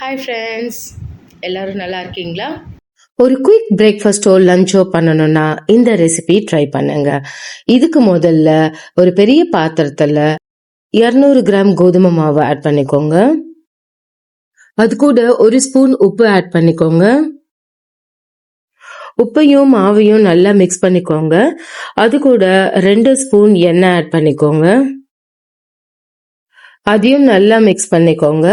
Hi friends எல்லோரும் நல்லா இருக்கீங்களா? ஒரு குயிக் பிரேக்ஃபாஸ்ட்டோ லஞ்சோ பண்ணணும்னா இந்த ரெசிபி ட்ரை பண்ணுங்க. இதுக்கு முதல்ல ஒரு பெரிய பாத்திரத்தில் இரநூறு கிராம் கோதுமை மாவு ஆட் பண்ணிக்கோங்க. அது கூட ஒரு ஸ்பூன் உப்பு ஆட் பண்ணிக்கோங்க. உப்பையும் மாவையும் நல்லா மிக்ஸ் பண்ணிக்கோங்க. அது கூட ரெண்டு ஸ்பூன் எண்ணெய் ஆட் பண்ணிக்கோங்க. அதையும் நல்லா மிக்ஸ் பண்ணிக்கோங்க.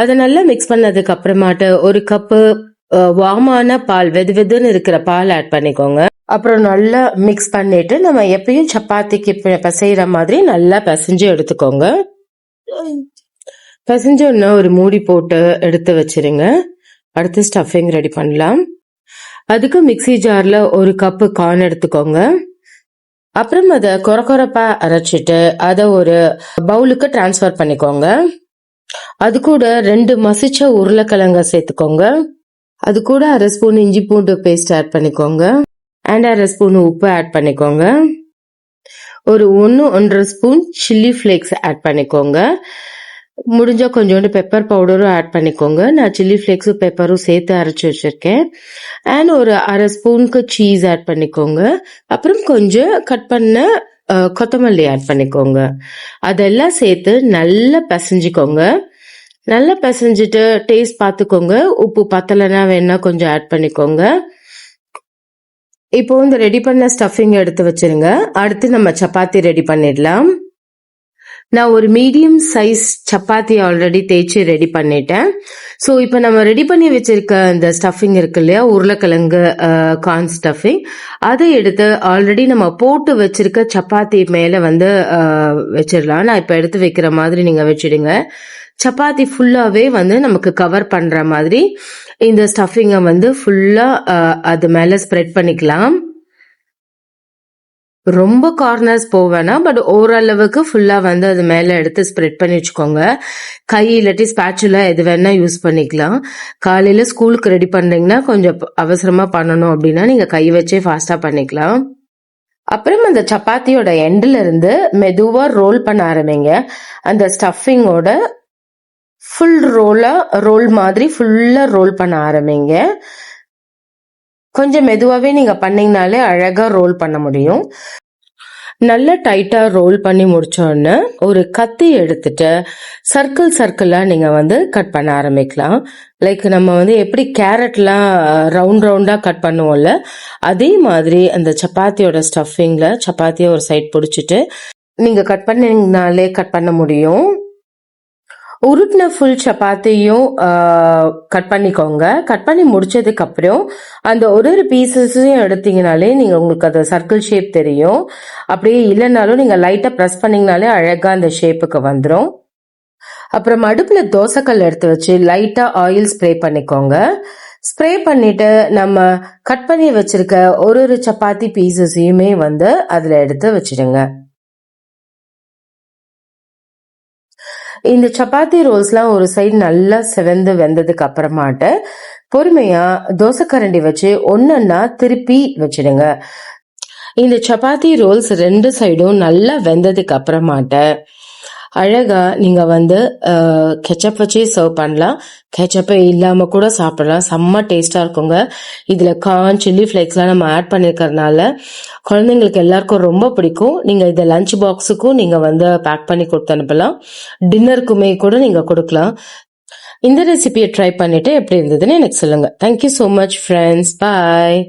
அதை நல்லா மிக்ஸ் பண்ணதுக்கு அப்புறமாட்டு ஒரு கப்பு வாமான பால் வெது வெதுன்னு இருக்கிற பால் ஆட் பண்ணிக்கோங்க. அப்புறம் நல்லா மிக்ஸ் பண்ணிட்டு நம்ம எப்பயும் சப்பாத்திக்கு பிசைகிற மாதிரி நல்லா பிசைஞ்சு எடுத்துக்கோங்க. பிசைஞ்சோன்னா ஒரு மூடி போட்டு எடுத்து வச்சிருங்க. அடுத்து ஸ்டஃபிங் ரெடி பண்ணலாம். அதுக்கு மிக்சி ஜாரில் ஒரு கப்பு கார்ன் எடுத்துக்கோங்க. அப்புறம் அதை குறை குறைப்பா அரைச்சிட்டு அதை ஒரு பவுலுக்கு டிரான்ஸ்ஃபர் பண்ணிக்கோங்க. அது கூட ரெண்டு மசிச்ச உருளைக்கிழங்க சேர்த்துக்கோங்க. அது கூட அரை ஸ்பூன் இஞ்சி பூண்டு பேஸ்ட் ஆட் பண்ணிக்கோங்க. அண்ட் அரை ஸ்பூன் உப்பு ஆட் பண்ணிக்கோங்க. ஒரு ஒன்று ஒன்றரை ஸ்பூன் சில்லி ஃப்ளேக்ஸ் ஆட் பண்ணிக்கோங்க. முடிஞ்சால் கொஞ்சோண்டு பெப்பர் பவுடரும் ஆட் பண்ணிக்கோங்க. நான் சில்லி ஃப்ளேக்ஸும் பெப்பரும் சேர்த்து அரைச்சி வச்சுருக்கேன். அண்ட் ஒரு அரை ஸ்பூனுக்கு சீஸ் ஆட் பண்ணிக்கோங்க. அப்புறம் கொஞ்சம் கட் பண்ண கொத்தமல்லி ஆட் பண்ணிக்கோங்க. அதெல்லாம் சேர்த்து நல்லா பசைஞ்சிக்கோங்க. நல்லா பசைஞ்சிட்டு டேஸ்ட் பார்த்துக்கோங்க. உப்பு பத்தலைன்னா வேணால் கொஞ்சம் ஆட் பண்ணிக்கோங்க. இப்போ இந்த ரெடி பண்ண ஸ்டஃபிங் எடுத்து வச்சிருங்க. அடுத்து நம்ம சப்பாத்தி ரெடி பண்ணிடலாம். நான் ஒரு மீடியம் சைஸ் சப்பாத்தி ஆல்ரெடி தேய்ச்சி ரெடி பண்ணிட்டேன். ஸோ இப்போ நம்ம ரெடி பண்ணி வச்சிருக்க இந்த ஸ்டஃபிங் இருக்கு இல்லையா? உருளைக்கிழங்கு கார்ன் ஸ்டஃபிங் அதை எடுத்து ஆல்ரெடி நம்ம போட்டு வச்சிருக்க சப்பாத்தி மேலே வந்து வச்சிடலாம். நான் இப்போ எடுத்து வைக்கிற மாதிரி நீங்கள் வச்சிடுங்க. சப்பாத்தி ஃபுல்லாகவே வந்து நமக்கு கவர் பண்ணுற மாதிரி இந்த ஸ்டஃபிங்கை வந்து ஃபுல்லாக அது மேலே ஸ்ப்ரெட் பண்ணிக்கலாம். ரொம்ப கார்னர்ஸ் போவேனா பட் ஓரளவுக்கு ஃபுல்லாக வந்து அது மேலே எடுத்து ஸ்ப்ரெட் பண்ணி வச்சுக்கோங்க. கை இல்லாட்டி ஸ்பேச்சுலா எது வேணால் யூஸ் பண்ணிக்கலாம். காலையில் ஸ்கூலுக்கு ரெடி பண்ணுறீங்கன்னா கொஞ்சம் அவசரமாக பண்ணணும் அப்படின்னா நீங்கள் கை வச்சே ஃபாஸ்ட்டாக பண்ணிக்கலாம். அப்புறம் அந்த சப்பாத்தியோட எண்டில் இருந்து மெதுவாக ரோல் பண்ண ஆரம்பிங்க. அந்த ஸ்டஃபிங்கோட ஃபுல் ரோலாக ரோல் மாதிரி ஃபுல்லாக ரோல் பண்ண ஆரம்பிங்க. கொஞ்சம் மெதுவாகவே நீங்கள் பண்ணிங்கனாலே அழகாக ரோல் பண்ண முடியும். நல்ல டைட்டாக ரோல் பண்ணி முடித்தோடனே ஒரு கத்தி எடுத்துட்டு சர்க்கிள் சர்க்கிளாக நீங்கள் வந்து கட் பண்ண ஆரம்பிக்கலாம். லைக் நம்ம வந்து எப்படி கேரட்லாம் ரவுண்ட் ரவுண்டாக கட் பண்ணுவோம்ல அதே மாதிரி அந்த சப்பாத்தியோட ஸ்டஃபிங்கில் சப்பாத்தியை ஒரு சைட் பிடிச்சிட்டு நீங்கள் கட் பண்ணிங்கனாலே கட் பண்ண முடியும். உருட்டின ஃபுல் சப்பாத்தியும் கட் பண்ணிக்கோங்க. கட் பண்ணி முடிச்சதுக்கு அப்புறம் அந்த ஒரு ஒரு பீசஸையும் எடுத்தீங்கனாலே நீங்கள் உங்களுக்கு அது சர்க்கிள் ஷேப் தெரியும். அப்படியே இல்லைனாலும் நீங்கள் லைட்டாக ப்ரெஸ் பண்ணிங்கனாலே அழகாக அந்த ஷேப்புக்கு வந்துடும் அப்புறம் அடுப்பில் தோசைக்கல் எடுத்து வச்சு லைட்டாக ஆயில் ஸ்ப்ரே பண்ணிக்கோங்க. ஸ்ப்ரே பண்ணிட்டு நம்ம கட் பண்ணி வச்சிருக்க ஒரு ஒரு சப்பாத்தி பீசஸையுமே வந்து அதில் எடுத்து வச்சிடுங்க. இந்த சப்பாத்தி ரோல்ஸ்லாம் ஒரு சைடு நல்லா செவந்து வெந்ததுக்கு அப்புறமாட்ட பொறுமையா தோசைக்கரண்டி வச்சு ஒன்னொன்னா திருப்பி வச்சிடுங்க. இந்த சப்பாத்தி ரோல்ஸ் ரெண்டு சைடும் நல்லா வெந்ததுக்கு அப்புறமாட்ட அழகா நீங்க வந்து கெச்சப் வச்சே சர்வ் பண்ணலாம். கெச்சப்பே இல்லாம கூட சாப்பிடலாம். செம்ம டேஸ்டா இருக்குங்க. இதுல கார்ன் சில்லி ஃபிளேக்ஸ்லாம் நம்ம ஆட் பண்ணிருக்கறதுனால குழந்தைங்களுக்கு எல்லாருக்கும் ரொம்ப பிடிக்கும். நீங்க இதை லஞ்ச் பாக்ஸுக்கும் நீங்க வந்து பேக் பண்ணி கொடுத்து அனுப்பலாம். டின்னருக்குமே கூட நீங்க கொடுக்கலாம். இந்த ரெசிபியை ட்ரை பண்ணிட்டு எப்படி இருந்ததுன்னு எனக்கு சொல்லுங்க. Thank you so much friends bye